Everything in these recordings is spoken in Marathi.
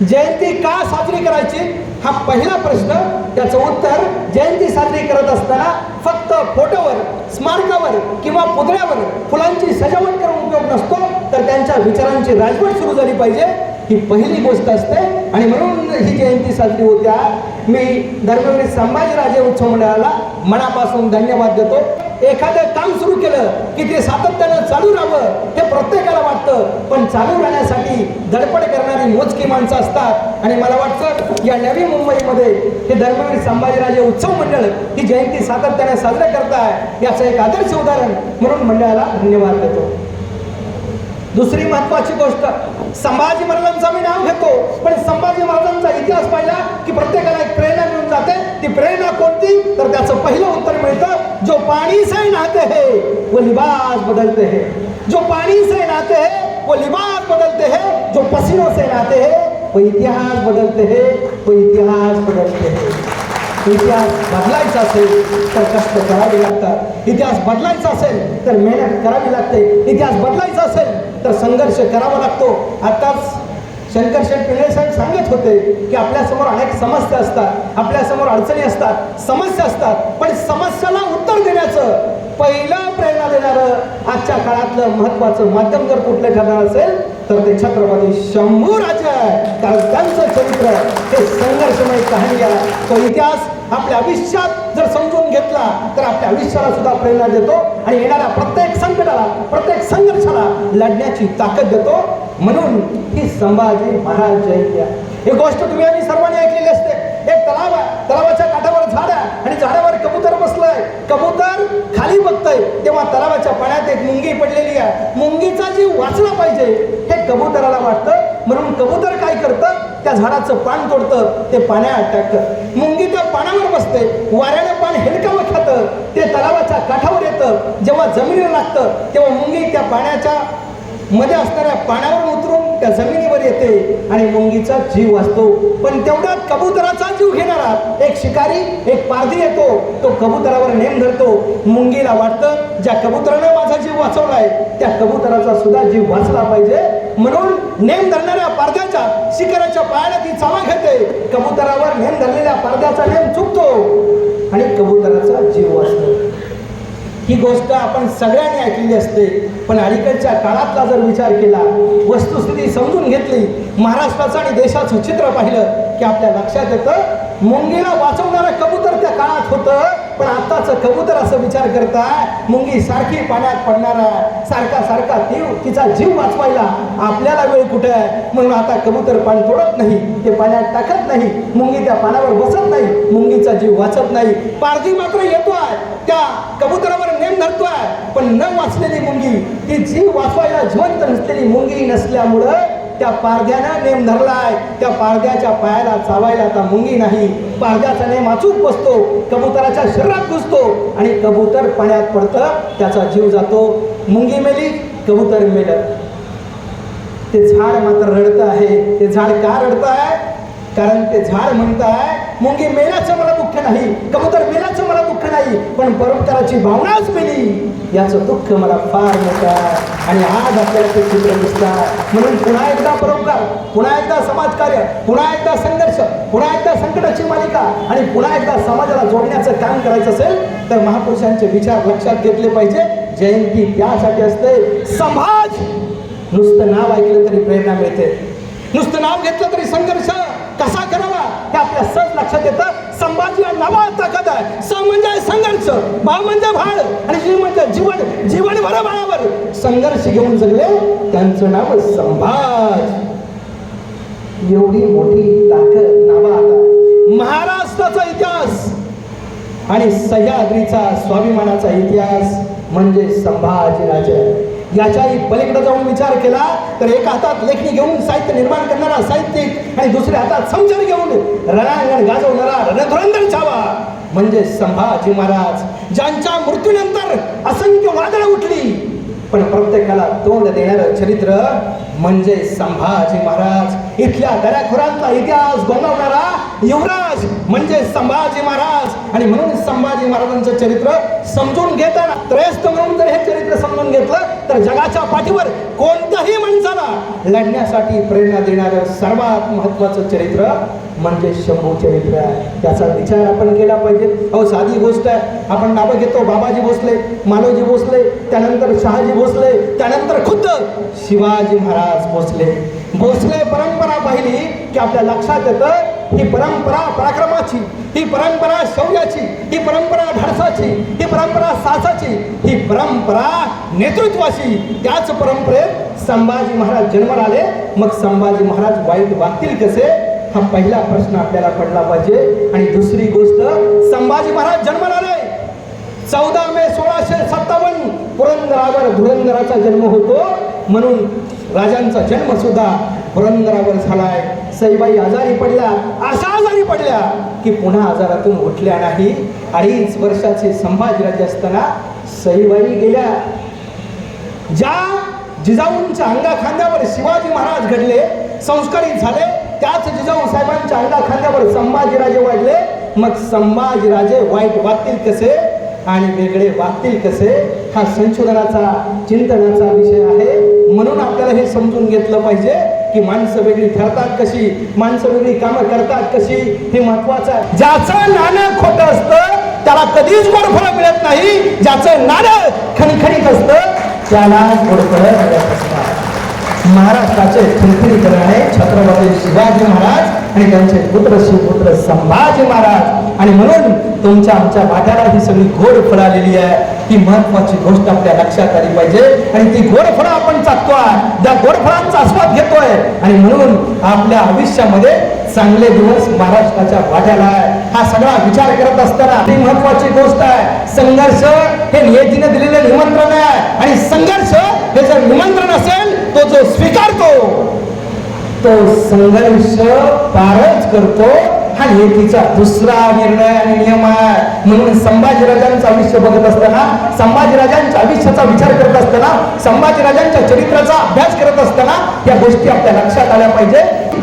जयंती का साजरी करायची? हा पहिला प्रश्न. त्याचं उत्तर जयंती साजरी करत असताना फक्त फोटोवर स्मारकावर किंवा पुतळ्यावर फुलांची सजावट करून उपयोग नसतो तर त्यांच्या विचारांची राजवट सुरू झाली पाहिजे. ही पहिली गोष्ट असते. आणि म्हणून ही जयंती साजरी होत्या. मी धर्मवीर संभाजीराजे उत्सव मंडळाला मनापासून धन्यवाद देतो. एखादं काम सुरू केलं की ते सातत्यानं चालू राहावं हे प्रत्येकाला वाटतं. पण चालू राहण्यासाठी धडपड करणारी मोजकी माणसं असतात. आणि मला वाटतं या नवी मुंबईमध्ये हे धर्मवीर संभाजीराजे उत्सव मंडळ ही जयंती सातत्याने साजरा करताय याचं एक आदर्श उदाहरण म्हणून मंडळाला धन्यवाद देतो. दुसरी महत्वाची गोष्ट संभाजी महाराजांचं मी नाव घेतो. पण संभाजी महाराजांचा इतिहास पाहिला की प्रत्येकाला एक प्रेरणा मिळून जाते. ती प्रेरणा कोणती? तर त्याचं पहिलं उत्तर मिळतं जो पाणी से नाते है वो लिबास बदलते हे. जो पाणी से नाते हे वो लिबास बदलते हे. जो पसीनों से नाते हे वो इतिहास बदलते हे वो इतिहास बदलते हे. इतिहास बदलायचा असेल तर कष्ट करावे लागतात. इतिहास बदलायचा असेल तर मेहनत करावी लागते. इतिहास बदलायचा असेल तर संघर्ष करावा लागतो. आताच शंकर शेठ पिंगळे साहेब सांगत होते की आपल्यासमोर अनेक समस्या असतात आपल्यासमोर अडचणी असतात समस्या असतात पण समस्याला उत्तर देण्याचं पहिलं प्रेरणा देणारं आजच्या काळातलं महत्वाचं माध्यम जर कुठलं ठरणार असेल तर ते छत्रपती शंभू राजा आहे कारण त्यांचं चरित्र हे संघर्षमय कहाणी आहे. तो इतिहास आपल्या आयुष्यात जर समजून घेतला तर आपल्या आयुष्याला सुद्धा प्रेरणा देतो आणि येणाऱ्या प्रत्येक संकटाला प्रत्येक संघर्षाला लढण्याची ताकद देतो. म्हणून ही संभाजी महाराज जयंती आहे ही गोष्ट तुम्ही आम्ही सर्वांनी ऐकलेली असते. एक तलाव आहे. तलावाच्या काठावर झाड आहे आणि झाडावर कबूतर बसलाय. कबूतर खाली बघतय. तेव्हा तलावाच्या पाण्यात एक मुंगी पडलेली आहे. मुंगीचा जीव वाचला पाहिजे. हे कबुतराला वाटतं. म्हणून कबूतर काय करतं? त्या झाडाचं पान तोडतं. ते पाण्यात टाकतं. मुंगी त्या पानावर बसते. वाऱ्यानं पान हेलकावं खातं. ते तलावाच्या काठावर येतं. जेव्हा जमिनीवर लागतं तेव्हा मुंगी त्या पाण्याच्या मध्ये असणाऱ्या पाण्यावर उतरून त्या जमिनीवर येते आणि मुंगीचा जीव वाचतो पण तेवढ्यात कबुतराचा जीव घेणारा एक शिकारी एक पारधी येतो. तो कबुतरावर नेम धरतो. मुंगीला वाटतं ज्या कबुतरानं माझा जीव वाचवलाय त्या कबुतराचा सुद्धा जीव वाचला पाहिजे. म्हणून नेम धरणाऱ्या पारध्याच्या शिकाऱ्याच्या पायाला ती चावा घेते. कबुतरावर नेम धरलेल्या पारध्याचा नेम चुकतो. आणि कबुतराचा जीव वाचतो. ही गोष्ट आपण सगळ्यांनी ऐकलेली असते. पण अलीकडच्या काळातला जर विचार केला वस्तुस्थिती समजून घेतली महाराष्ट्राचं आणि देशाचं चित्र पाहिलं की आपल्या लक्षात येतं मुंगीला वाचवणारं कबूतर त्या काळात होतं पण आत्ताचं कबूतर असं विचार करताय मुंगी सारखी पाण्यात पडणार आहे. सारखा सारखा तीव तिचा जीव वाचवायला आपल्याला वेळ कुठे आहे? म्हणून आता कबूतर पाणी तोडत नाही ते पाण्यात टाकत नाही मुंगी त्या पाण्यावर बसत नाही मुंगीचा जीव वाचत नाही. पारधी मात्र येतो आहे त्या कबुतरावर नेम धरतोय पण न वाचलेली मुंगी ती जीव वाचवायला जिवंत नसलेली मुंगी नसल्यामुळं त्या पारध्यानं नेम धरलाय. त्या पारध्याच्या पायाला चावायला आता मुंगी नाही. पारध्याचा नेम अचूक बसतो. कबुतराच्या शरीरात घुसतो. आणि कबूतर पाण्यात पडतं त्याचा जीव जातो. मुंगी मेली कबूतर मेलं. ते झाड मात्र रडतं आहे. ते झाड का रडतं आहे? कारण ते झाड म्हणत आहे मुंगी मेल्याचं मला दुःख नाही. कबूतर मेल्याचं मला दुःख नाही. पण परोपकाराची भावनाच मेली. याचं दुःख मला फार मोठं आहे. आणि आज आपल्याला ते चित्र दिसतात म्हणून पुन्हा एकदा परोपकार पुन्हा एकदा समाजकार्य पुन्हा एकदा संघर्ष पुन्हा एकदा संकटाची मालिका आणि पुन्हा एकदा समाजाला जोडण्याचं काम करायचं असेल तर महापुरुषांचे विचार लक्षात घेतले पाहिजे. जयंती त्यासाठी असते. समाज नुसतं नाव ऐकलं तरी प्रेरणा मिळते. नुसतं नाव घेतलं तरी संघर्ष. कसा करावा हे आपल्या सहज लक्षात येतं. संभाजी हा नवा ताकद आहे. स म्हणजे संघर्ष. भाव म्हणजे भाळ आणि जी म्हणजे जीवन. जीवनभर भाळावर. संघर्ष घेऊन जगले त्यांचं नाव संभाज. एवढी मोठी ताकद नावा महाराष्ट्राचा इतिहास आणि सह्याद्रीचा स्वाभिमानाचा इतिहास म्हणजे संभाजीराजे. याच्याही पलीकडे जाऊन विचार केला तर एका हातात लेखणी घेऊन साहित्य निर्माण करणारा साहित्यिक आणि दुसऱ्या हातात संचार घेऊन रणांगण गाजवणारा रणधुरंदर छावा म्हणजे संभाजी महाराज ज्यांच्या मृत्यूनंतर असंख्य वादळं उठली पण प्रत्येकाला तोंड देणारं चरित्र म्हणजे संभाजी महाराज. इथल्या दऱ्याखोरांचा इतिहास गोंदवणारा युवराज म्हणजे संभाजी महाराज. आणि म्हणून संभाजी महाराजांचं चरित्र समजून घेताना त्रयस्थ म्हणून जर हे चरित्र समजून घेतलं तर जगाच्या पाठीवर कोणतंही माणसं लढण्यासाठी प्रेरणा देणारं सर्वात महत्वाचं चरित्र म्हणजे शंभू चरित्र आहे. त्याचा विचार आपण केला पाहिजे. अहो साधी गोष्ट आहे. आपण नावं घेतो. बाबाजी भोसले मालोजी भोसले त्यानंतर शहाजी भोसले त्यानंतर खुद्द. शिवाजी महाराज भोसले. भोसले परंपरा पाहिली की आपल्या लक्षात येतं ही परंपरा पराक्रमाची ही परंपरा शौर्याची ही परंपरा धाडसाची ही परंपरा साहसाची ही परंपरा नेतृत्वाची. त्याच परंपरेत संभाजी महाराज जन्माला आले. मग संभाजी महाराज वाईट वागतील कसे? हा पहिला प्रश्न आपल्याला पडला पाहिजे. आणि दुसरी गोष्ट संभाजी महाराज जन्माला आले. चौदा मे सोळाशे सत्तावन्न पुरंदरावर धुरंदराचा जन्म होतो. म्हणून राजांचा जन्म सुद्धा पुरंदरावर झालाय. सईबाई आजारी पडल्या अशा आजारी पडल्या की पुन्हा आजारातून उठल्या नाही. अडीच वर्षाचे संभाजीराजे असताना सईबाई गेल्या. ज्या जिजाऊंच्या अंगा खांद्यावर शिवाजी महाराज घडले संस्कारित झाले त्याच जिजाऊ साहेबांच्या अंगा खांद्यावर संभाजीराजे वाढले. मग संभाजीराजे वाईट वागतील कसे आणि वेगळे वागतील कसे हा संशोधनाचा चिंतनाचा विषय आहे. म्हणून आपल्याला हे समजून घेतलं पाहिजे. की माणसं वेगळी ठरतात कशी माणसं वेगळी कामं करतात कशी हे महत्वाचं आहे. ज्याचं नाणं खोटं असतं त्याला कधीच गोडफळं मिळत नाही. ज्याचं नाणं खणखणीत असतं त्याला गोडफळं मिळत असतात. महाराष्ट्राचे आहे छत्रपती शिवाजी महाराज आणि त्यांचे पुत्र शिवपुत्र संभाजी महाराज. आणि म्हणून तुमच्या आमच्या वाट्याला ही सगळी घोड फळालेली आहे. ही महत्वाची गोष्ट आपल्या लक्षात आली पाहिजे. आणि ती गोडफळं आपण चाकतोय. त्या गोडफळांचा आस्वाद घेतोय. आणि म्हणून आपल्या आयुष्यामध्ये चांगले दिवस महाराष्ट्राच्या वाट्याला आहे. हा सगळा विचार करत असताना ही महत्वाची गोष्ट आहे. संघर्ष हे नियतीने दिलेलं निमंत्रण आहे. आणि संघर्ष हे जर निमंत्रण असेल तो जो स्वीकारतो तो संघर्ष पारच करतो. हा लेखीचा दुसरा निर्णय आणि नियम आहे. म्हणून संभाजीराजांचं आयुष्य बघत असताना संभाजीराजांच्या आयुष्याचा विचार करत असताना संभाजीराजांच्या चरित्राचा अभ्यास करत असताना या गोष्टी आपल्या लक्षात आल्या पाहिजे.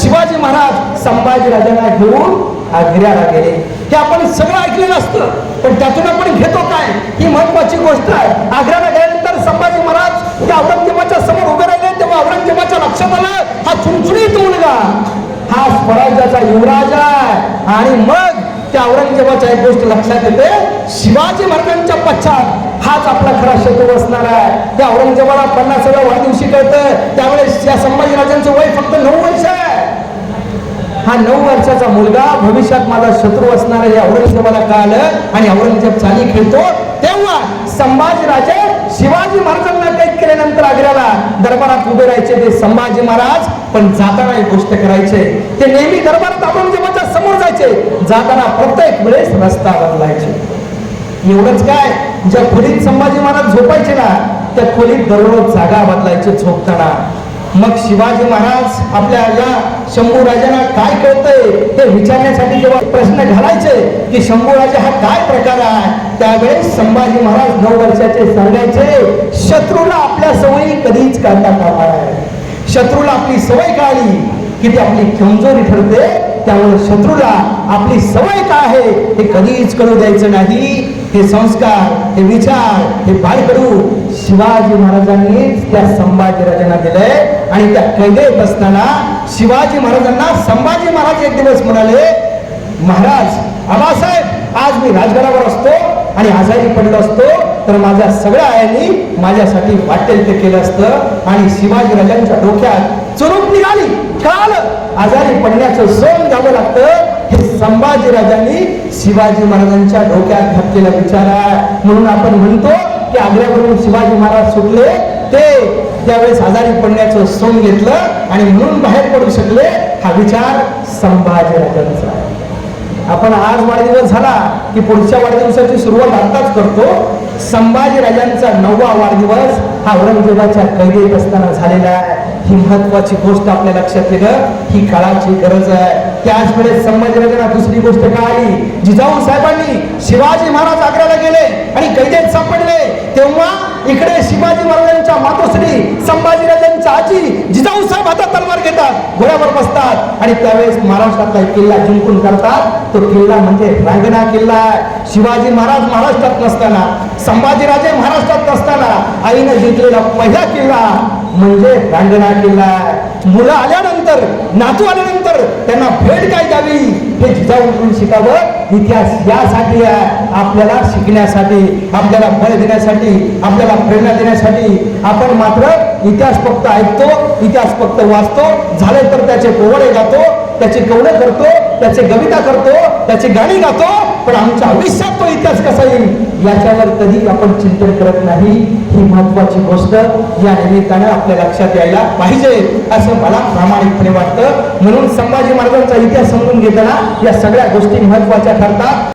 शिवाजी महाराज संभाजीराजांना घेऊन आग्र्याला गेले. हे आपण सगळं ऐकलेलं असतं पण त्यातून आपण घेतो काय? ही महत्वाची गोष्ट आहे. आग्र्याला गेल्यानंतर संभाजी महाराज त्या औरंगजेबाच्या समोर उभे राहिले तेव्हा औरंगजेबाच्या लक्षात आलं हा चुणचुणीत मुलगा. हा स्वराज्याचा युवराज आहे. आणि मग त्या औरंगजेबाच्या एक गोष्ट लक्षात येते. शिवाजी महाराजांच्या पश्चात हाच आपला खरा शत्रू असणार आहे. त्या औरंगजेबाला पन्नासाव्या वाढदिवशी कळतं. त्यावेळेस या संभाजीराजांचं वय फक्त नऊ वर्ष आहे. हा नऊ वर्षाचा मुलगा भविष्यात माझा शत्रू असणार आहे औरंगजेबाला कळालं. आणि औरंगजेब चाली खेळतो. तेव्हा संभाजीराजे शिवाजी महाराजांना कैद केल्यानंतर आग्र्याला दरबारात उभे राहायचे ते संभाजी महाराज पण जाताना एक गोष्ट करायचे. ते नेहमी दरबारात औरंगजेबाच्या समोर जायचे जाताना प्रत्येक वेळेस रस्ता बदलायचे. एवढंच काय ज्या खोलीत संभाजी महाराज झोपायचे ना त्या खोलीत दररोज जागा बदलायचे झोपताना. मग शिवाजी महाराज आपल्या या शंभू राजांना काय कळतंय ते विचारण्यासाठी जेव्हा प्रश्न घालायचे की शंभू राजा हा काय प्रकार आहे त्यावेळेस संभाजी महाराज नऊ वर्षाचे सांगायचे शत्रूला आपल्या सवयी कधीच काढता कामार आहे शत्रूला आपली सवय काढली की ती आपली कमजोरी ठरते त्यामुळे शत्रूला आपली सवय काय आहे हे कधीच करू द्यायचं नाही. हे संस्कार हे विचार हे बाळकडू शिवाजी महाराजांनीच त्या संभाजी राजांना दिलंय. आणि त्या कैदेत असताना शिवाजी महाराजांना संभाजी महाराज एक दिवस म्हणाले महाराज आबासाहेब आज मी राजगडावर असतो आणि आजारी पडलो असतो तर माझ्या सगळ्या आयांनी माझ्यासाठी वाटेल ते केलं असतं आणि शिवाजी राजांच्या डोक्यात चुरूप निघाली. काल आजारी पडण्याचं सोन घ्यावं लागतं. हे संभाजी राजांनी शिवाजी महाराजांच्या डोक्यात घातलेला विचार आहे. म्हणून आपण म्हणतो की आग्र्यावरून शिवाजी महाराज सुटले. ते त्यावेळेस आजारी पडण्याचं सोन घेतलं आणि म्हणून बाहेर पडू शकले. हा विचार संभाजी राजांचा आपण आज वाढदिवस झाला की पुढच्या वाढदिवसाची सुरुवात आताच करतो. संभाजी राजांचा नववा वाढदिवस हा औरंगजेबाच्या कैदेत असताना झालेला आहे. ही महत्वाची गोष्ट आपल्या लक्षात येणं ही काळाची गरज आहे. त्याच वेळेस संभाजीराजांना दुसरी गोष्ट कळाली जिजाऊ साहेबांनी शिवाजी महाराज आग्र्याला गेले आणि कैदेत सापडले. तेव्हा इकडे शिवाजी महाराजांच्या मातोश्री संभाजीराजांच्या आजी जिजाऊ साहेब हातात तलवार घेतात घोड्यावर बसतात आणि त्यावेळेस महाराष्ट्रातला एक किल्ला जिंकून करतात तो किल्ला म्हणजे रायगडा किल्ला आहे. शिवाजी महाराज महाराष्ट्रात नसताना संभाजीराजे महाराष्ट्रात नसताना आईनं जिंकलेला पहिला किल्ला म्हणजे रांगणा किल्ला मुलं आल्यानंतर नातू आल्यानंतर त्यांना भेट काय द्यावी हे जिजाऊन शिकावं? इतिहास यासाठी आहे. आपल्याला शिकण्यासाठी आपल्याला बळ देण्यासाठी आपल्याला प्रेरणा देण्यासाठी आपण मात्र इतिहास फक्त ऐकतो इतिहास फक्त वाचतो झाले तर त्याचे पोवळे गातो त्याचे कवडं करतो त्याचे कविता करतो त्याचे गाणी गातो पण आमच्या आयुष्यात तो इतिहास कसा येईल? याच्यावर कधी आपण चिंतन करत नाही ही महत्वाची गोष्ट. या निमित्तानं आपल्या लक्षात यायला पाहिजे असं मला प्रामाणिकपणे वाटतं. म्हणून संभाजी महाराजांचा इतिहास समजून घेताना या सगळ्या गोष्टी महत्त्वाच्या ठरतात.